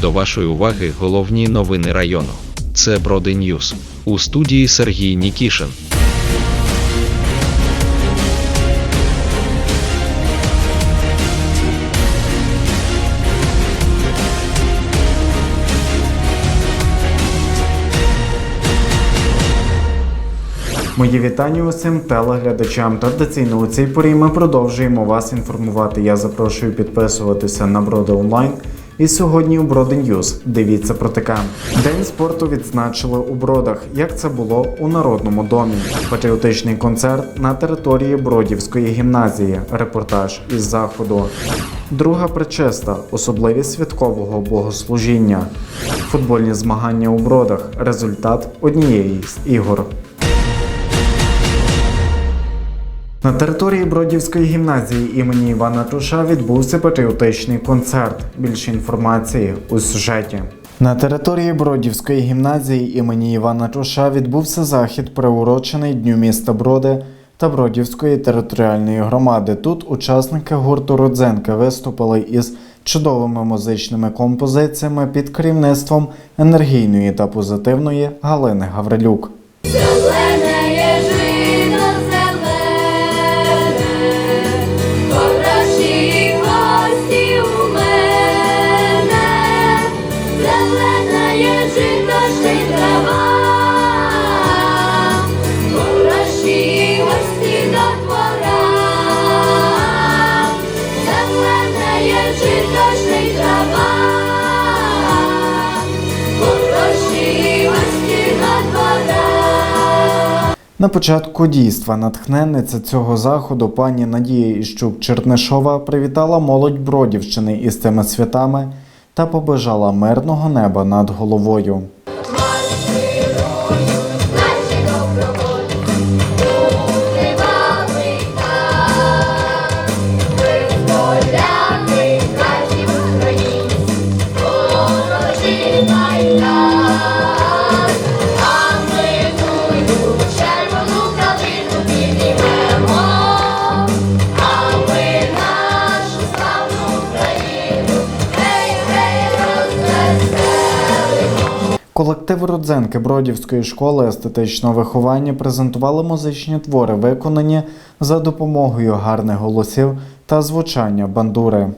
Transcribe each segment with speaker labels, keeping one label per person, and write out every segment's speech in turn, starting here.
Speaker 1: До вашої уваги головні новини району. Це Броди Ньюс. У студії Сергій Нікішин.
Speaker 2: Мої вітання усім телеглядачам. Традиційно у цій порі ми продовжуємо вас інформувати. Я запрошую підписуватися на Броди онлайн. І сьогодні у Броди Ньюз дивіться про таке. День спорту відзначили у Бродах, як це було у Народному домі. Патріотичний концерт на території Бродівської гімназії. Репортаж із заходу. Друга причиста особливість святкового богослужіння. Футбольні змагання у Бродах. Результат однієї з ігор. На території Бродівської гімназії імені Івана Туша відбувся патріотичний концерт. Більше інформації у сюжеті. На території Бродівської гімназії імені Івана Туша відбувся захід, приурочений Дню міста Броди та Бродівської територіальної громади. Тут учасники гурту Родзенка виступили із чудовими музичними композиціями під керівництвом енергійної та позитивної Галини Гаврилюк. На початку дійства натхненниця цього заходу пані Надія Іщук Чернишова привітала молодь Бродівщини із цими святами та побажала мирного неба над головою. Колектив Рудзенки Бродівської школи естетичного виховання презентували музичні твори, виконані за допомогою гарних голосів та звучання бандури.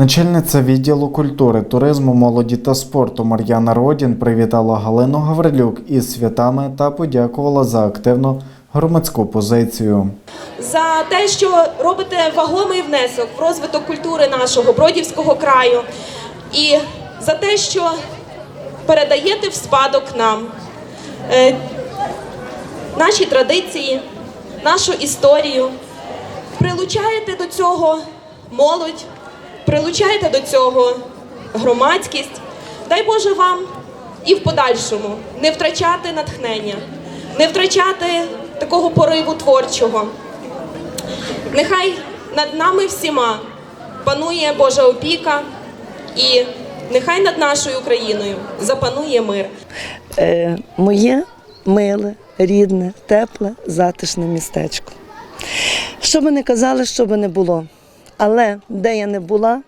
Speaker 2: Начальниця відділу культури, туризму, молоді та спорту Мар'яна Родін привітала Галину Гаврилюк із святами та подякувала за активну громадську позицію.
Speaker 3: за те, що робите вагомий внесок в розвиток культури нашого Бродівського краю, і за те, що передаєте в спадок нам е, наші традиції, нашу історію, прилучаєте до цього молодь, прилучаєте до цього громадськість. Дай Боже вам і в подальшому не втрачати натхнення, не втрачати такого пориву творчого. Нехай над нами всіма панує Божа опіка, і нехай над нашою Україною запанує мир.
Speaker 4: е, моє миле, рідне, тепле, затишне містечко. Що би не казали, що би не було. Але де я не була,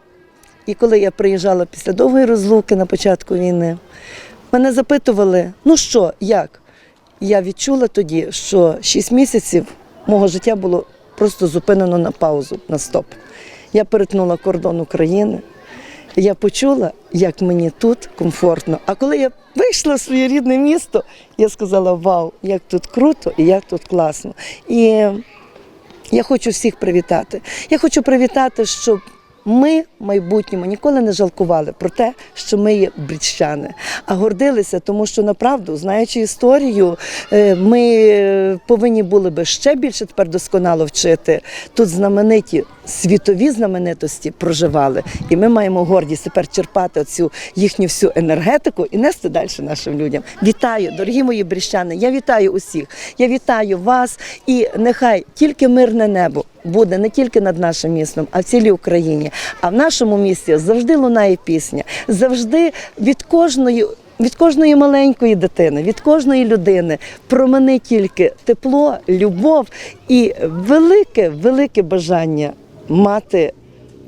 Speaker 4: і коли я приїжджала після довгої розлуки на початку війни, мене запитували, ну що, як? Я відчула тоді, що 6 місяців мого життя було просто зупинено на паузу, на стоп. Я перетнула кордон України, я почула, як мені тут комфортно. А коли я вийшла в своє рідне місто, я сказала: Вау, як тут круто і як тут класно. І я хочу всіх привітати. Я хочу привітати, щоб ми в майбутньому ніколи не жалкували про те, що ми є брідщани, а гордилися, тому що направду, знаючи історію, е, ми е, повинні були би ще більше тепер досконало вчити. Тут знамениті світові знаменитості проживали, і ми маємо гордість тепер черпати цю їхню всю енергетику і нести далі нашим людям. Вітаю, дорогі мої бріщани! Я вітаю усіх. Я вітаю вас і нехай тільки мирне небо буде не тільки над нашим містом, а в цілій Україні. А в нашому місті завжди лунає пісня, завжди від кожної. Від кожної маленької дитини, від кожної людини промени тільки тепло, любов і велике, велике бажання мати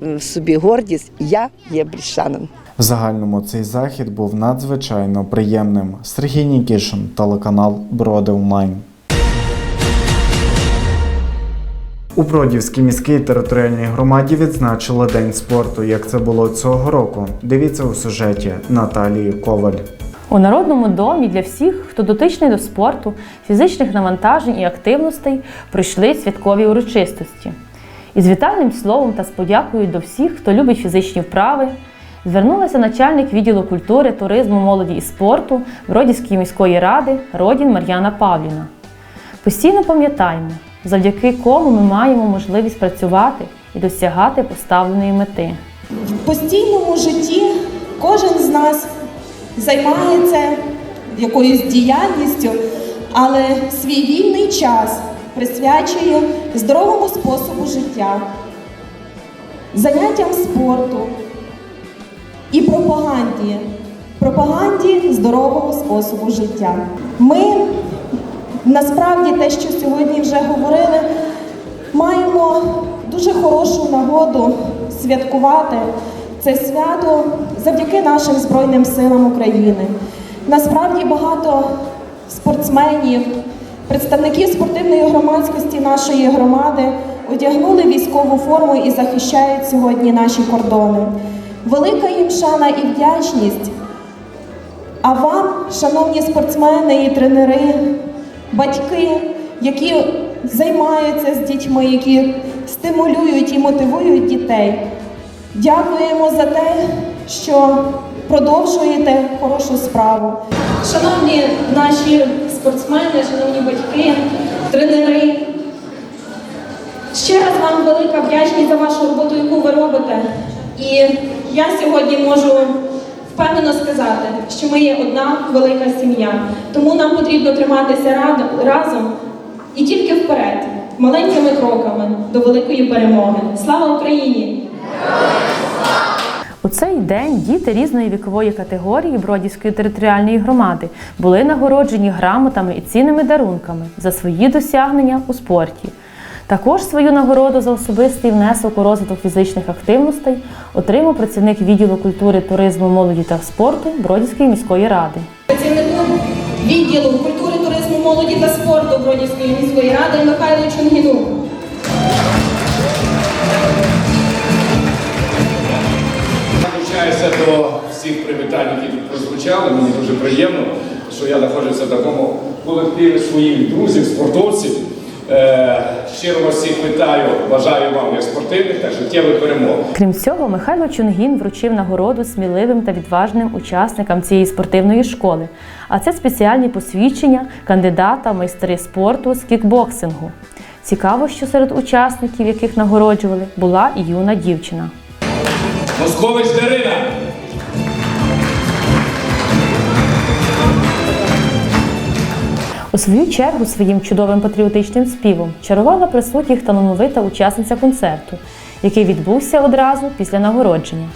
Speaker 4: в собі гордість. Я є бріщанин.
Speaker 2: В загальному цей захід був надзвичайно приємним. Сергій Нікішин, телеканал Броди Онлайн. У Бродівській міській територіальній громаді відзначили День спорту. Як це було цього року? Дивіться у сюжеті Наталії Коваль.
Speaker 5: У народному домі для всіх, хто дотичний до спорту, фізичних навантажень і активностей, пройшли святкові урочистості. Із вітальним словом та з подякою до всіх, хто любить фізичні вправи, звернулася начальник відділу культури, туризму, молоді і спорту Бродівської міської ради Родін Мар'яна Павліна. Постійно пам'ятаємо, завдяки кому ми маємо можливість працювати і досягати поставленої мети.
Speaker 3: В постійному житті кожен з нас займається якоюсь діяльністю, але свій вільний час присвячує здоровому способу життя, заняттям спорту і пропаганді, пропаганді здорового способу життя. Ми насправді те, що сьогодні вже говорили, маємо дуже хорошу нагоду святкувати це свято завдяки нашим Збройним силам України. Насправді багато спортсменів, представників спортивної громадськості нашої громади одягнули військову форму і захищають сьогодні наші кордони. Велика їм шана і вдячність. А вам, шановні спортсмени і тренери, батьки, які займаються з дітьми, які стимулюють і мотивують дітей, дякуємо за те, що продовжуєте хорошу справу. Шановні наші спортсмени, шановні батьки, тренери, ще раз вам велика вдячність за вашу роботу, яку ви робите. І я сьогодні можу впевнено сказати, що ми є одна велика сім'я. Тому нам потрібно триматися разом і тільки вперед, маленькими кроками до великої перемоги. Слава Україні!
Speaker 5: У цей день діти різної вікової категорії Бродівської територіальної громади були нагороджені грамотами і цінними дарунками за свої досягнення у спорті. Також свою нагороду за особистий внесок у розвиток фізичних активностей отримав працівник відділу культури, туризму, молоді та спорту Бродівської міської ради.
Speaker 3: Працівнику відділу культури, туризму, молоді та спорту Бродівської міської ради Михайлу Чунгіну.
Speaker 6: Долучаюся до всіх привітань, які тут прозвучали. Мені дуже приємно, що я знаходжуся в такому колективі своїх друзів, спортовців. Е, щиро вас всіх вітаю, бажаю вам як спортивних, так життєвих перемог.
Speaker 5: Крім цього, Михайло Чунгін вручив нагороду сміливим та відважним учасникам цієї спортивної школи. А це спеціальні посвідчення кандидата в майстри спорту з кікбоксингу. Цікаво, що серед учасників, яких нагороджували, була і юна дівчина.
Speaker 6: Москович Дарина.
Speaker 5: У свою чергу своїм чудовим патріотичним співом чарувала присутніх талановита учасниця концерту, який відбувся одразу після нагородження.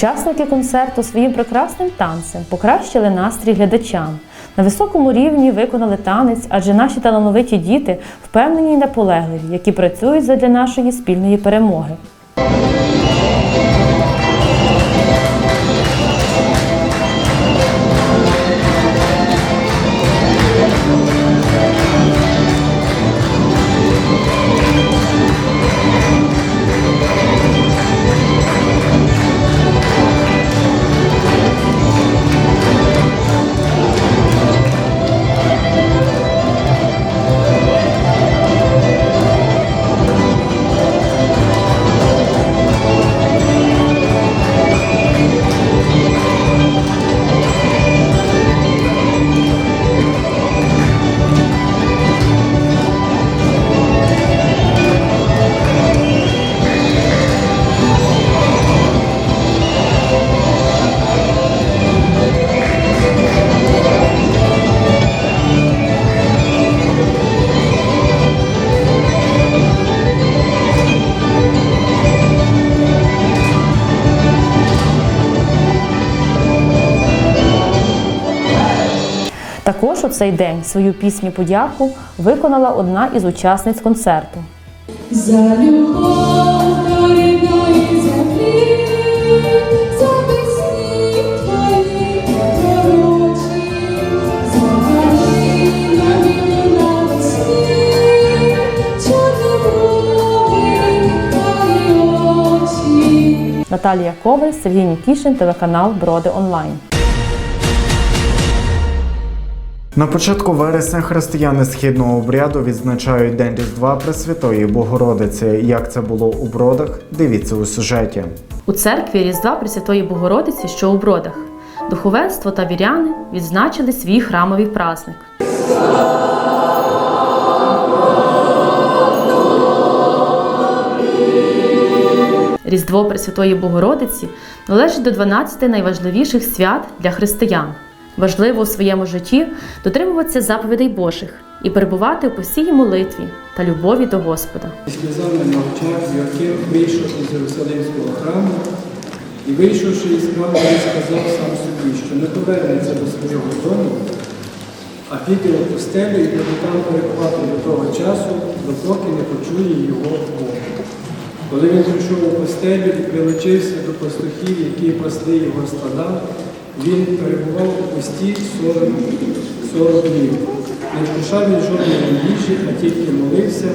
Speaker 5: Учасники концерту своїм прекрасним танцем покращили настрій глядачам. На високому рівні виконали танець, адже наші талановиті діти впевнені й наполегливі, які працюють задля нашої спільної перемоги. Також у цей день свою пісню подяку виконала одна із учасниць концерту.
Speaker 7: За любов до рідної землі, за пісні твої пророчі, за галинами навесні, чорноброві твої очі.
Speaker 5: Наталія Коваль, Сергій Нікішин, телеканал Броди Онлайн.
Speaker 2: На початку вересня християни східного обряду відзначають День Різдва Пресвятої Богородиці. Як це було у бродах? Дивіться у сюжеті.
Speaker 5: У церкві Різдва Пресвятої Богородиці, що у Бродах, духовенство та віряни відзначили свій храмовий праздник. Різдво Пресвятої Богородиці належить до 12 найважливіших свят для християн. Важливо у своєму житті дотримуватися заповідей Божих і перебувати у постійній молитві та любові до Господа.
Speaker 8: Сльозами мовчав Йоаким, вийшов із Єрусалимського храму, і вийшовши із храму, він сказав сам собі, що не повернеться до свого дому, а піде у пустелю і буде там перебувати до того часу, допоки не почує його Бог. Коли він прийшов у постелю і прилучився до пастухів, які пасли його стада, він перебував у пусті 40, 40 днів. Не вкушав він жодної їжі, а тільки молився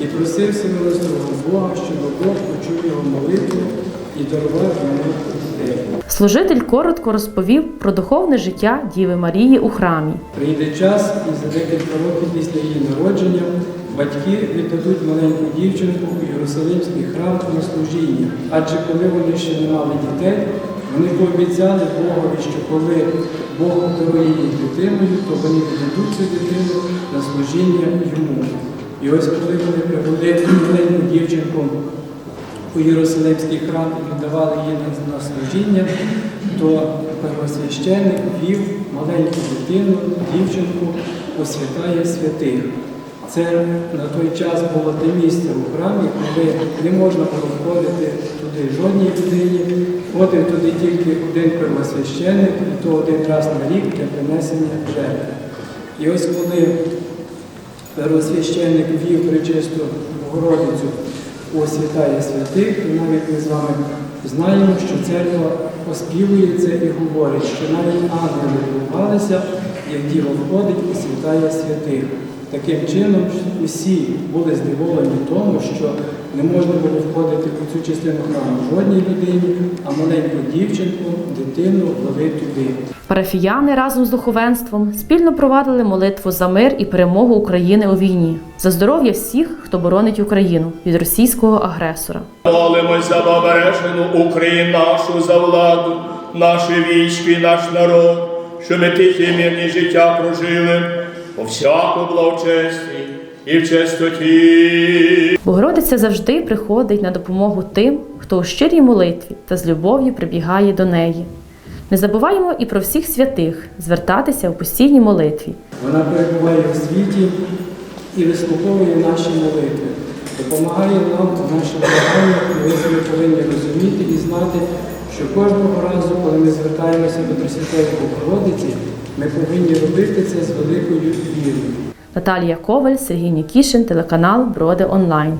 Speaker 8: і просив всемилостивого Бога, щоб Бог почув його молитву і дарував йому.
Speaker 5: Служитель коротко розповів про духовне життя Діви Марії у храмі.
Speaker 8: Прийде час, і за декілька років після її народження батьки віддадуть маленьку дівчинку у Єрусалимський храм на служіння. Адже коли вони ще не мали дітей, вони пообіцяли Богові, що коли Бог дарує їх дитиною, то вони віддадуть цю дитину на служіння йому. І ось коли вони привели маленьку дівчинку у Єрусалимський храм і віддавали її на, служіння, то первосвященик вів маленьку дитину, дівчинку у святая святих. Це на той час було те місце у храмі, коли не можна було входити туди жодній людині. Входив туди тільки один первосвященик, і то один раз на рік для принесення жертви. І ось коли первосвященник вів причисту Богородицю у святая святих, і навіть ми з вами знаємо, що церква оспівує це і говорить, що навіть ангели дивувалися, як діва входить у святая святих. Таким чином, усі були здивовані тому, що не можна було входити у цю частину храму жодній людині, а маленьку дівчинку, дитину ввели туди.
Speaker 5: Парафіяни разом з духовенством спільно провадили молитву за мир і перемогу України у війні, за здоров'я всіх, хто боронить Україну від російського агресора.
Speaker 9: Молимось за обережену Україну нашу за владу, наші військи, наш народ, що ми тихі мирні життя прожили по всяку благочесті і в чистоті.
Speaker 5: Богородиця завжди приходить на допомогу тим, хто у щирій молитві та з любов'ю прибігає до неї. Не забуваємо і про всіх святих звертатися у постійній молитві.
Speaker 8: Вона перебуває в світі і вислуховує наші молитви, допомагає нам в наших благаннях, і ми повинні розуміти і знати, що кожного разу, коли ми звертаємося до Пресвятої Богородиці, ми повинні робити це з великою вірою.
Speaker 5: Наталія Коваль, Сергій Нікішин, телеканал Броди Онлайн.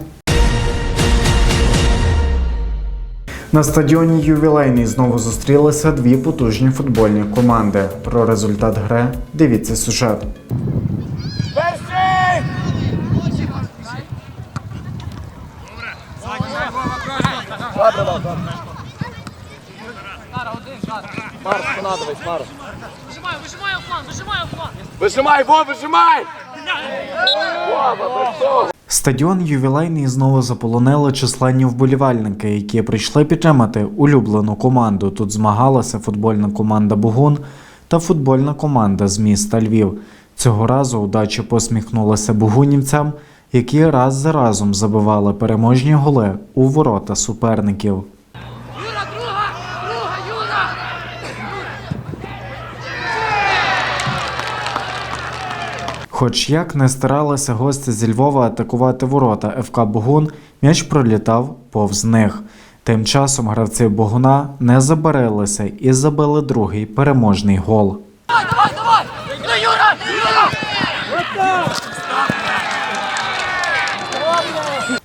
Speaker 2: На стадіоні ювілейний знову зустрілися дві потужні футбольні команди. Про результат гри дивіться сюжет.
Speaker 9: Вижимай, Вов, вижимай!
Speaker 2: Стадіон ювілейний знову заполонили численні вболівальники, які прийшли підтримати улюблену команду. Тут змагалася футбольна команда Бугун та футбольна команда з міста Львів. Цього разу удачі посміхнулася бугунівцям, які раз за разом забивали переможні голи у ворота суперників. Хоч як не старалися гості зі Львова атакувати ворота ФК Богун, м'яч пролітав повз них. Тим часом гравці Богуна не забарилися і забили другий переможний гол.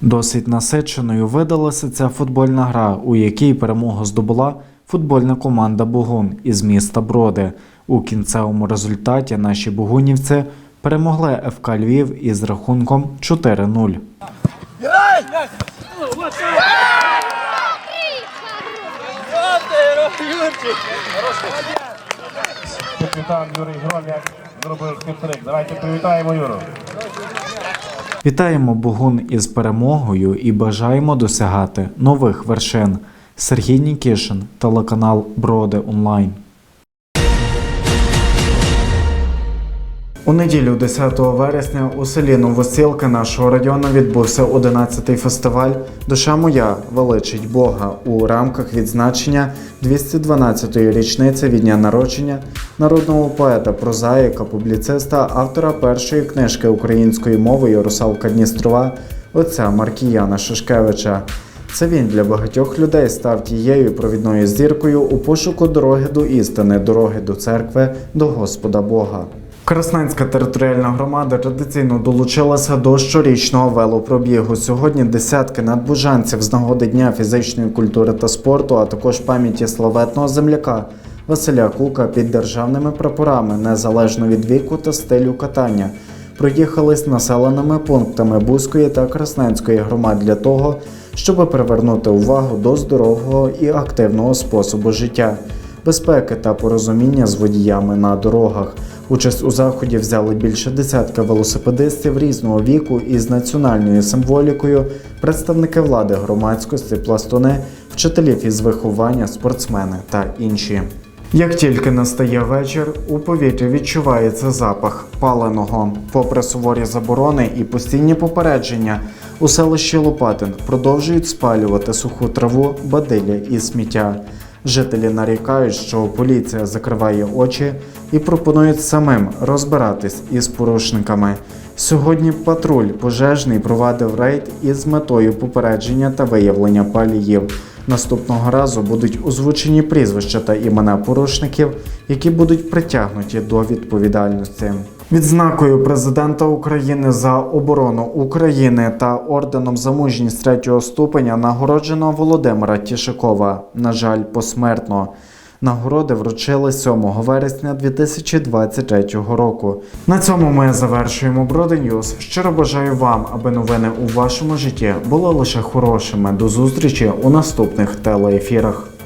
Speaker 2: Досить насиченою видалася ця футбольна гра, у якій перемогу здобула футбольна команда Бугун із міста Броди. У кінцевому результаті наші бугунівці перемогли ФК Львів із рахунком 4-0.
Speaker 10: Капітан Юрій Громяк зробив хитрик. Давайте привітаємо Юру.
Speaker 2: Вітаємо Бугун із перемогою і бажаємо досягати нових вершин. Сергій Нікішин, телеканал Броди Онлайн. У неділю 10 вересня у селі Новосілка нашого району відбувся 11-й фестиваль Душа моя величить Бога у рамках відзначення 212-ї річниці від дня народження народного поета, прозаїка, публіциста, автора першої книжки української мови Русалка Дністрова отця Маркіяна Шишкевича. Це він для багатьох людей став тією провідною зіркою у пошуку дороги до істини, дороги до церкви, до Господа Бога. Красненська територіальна громада традиційно долучилася до щорічного велопробігу. Сьогодні десятки надбужанців з нагоди Дня фізичної культури та спорту, а також пам'яті славетного земляка Василя Кука під державними прапорами, незалежно від віку та стилю катання, проїхались населеними пунктами Бузької та Красненської громад для того, щоб привернути увагу до здорового і активного способу життя, безпеки та порозуміння з водіями на дорогах. Участь у заході взяли більше десятка велосипедистів різного віку із національною символікою, представники влади громадськості, пластуни, вчителі фізвиховання, спортсмени та інші. Як тільки настає вечір, у повітрі відчувається запах паленого. Попри суворі заборони і постійні попередження, у селищі Лопатин продовжують спалювати суху траву, бадилля і сміття. Жителі нарікають, що поліція закриває очі і пропонують самим розбиратись із порушниками. Сьогодні патруль пожежний провадив рейд із метою попередження та виявлення паліїв. Наступного разу будуть озвучені прізвища та імена порушників, які будуть притягнуті до відповідальності. Відзнакою президента України за оборону України та орденом за мужність третього ступеня нагороджено Володимира Тішикова. На жаль, посмертно. Нагороди вручили 7 вересня 2023 року. На цьому ми завершуємо Броди Ньюз. Щиро бажаю вам, аби новини у вашому житті були лише хорошими. До зустрічі у наступних телеефірах.